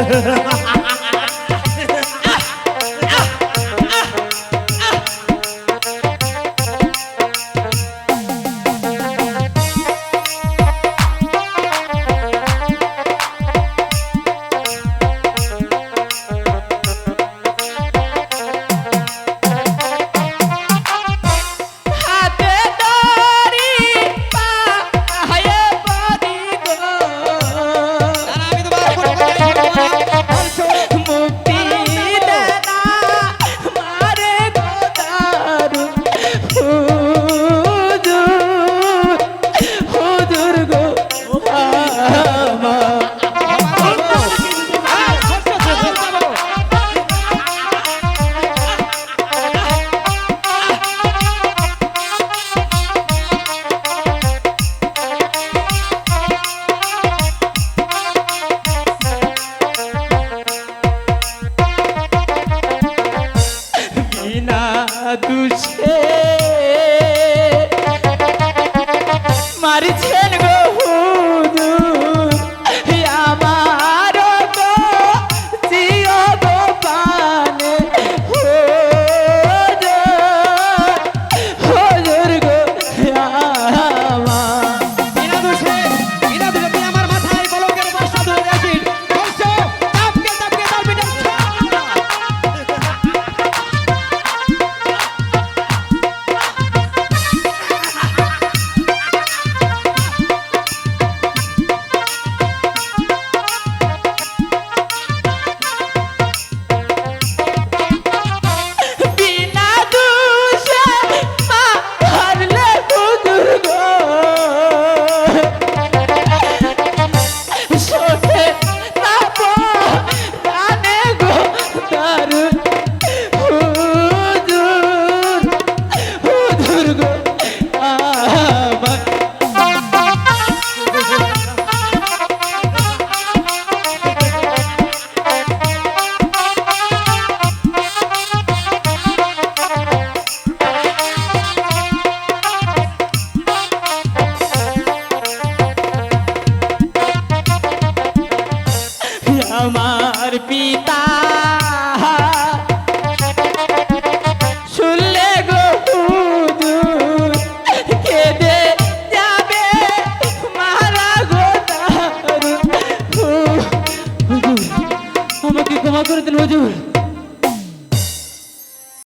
Yeah. সাধু সে। মারিছে পিতা। শুনলে গো কেঁদে যাবে মারা গো আমাকে ক্ষমা করে দিন হুজুর।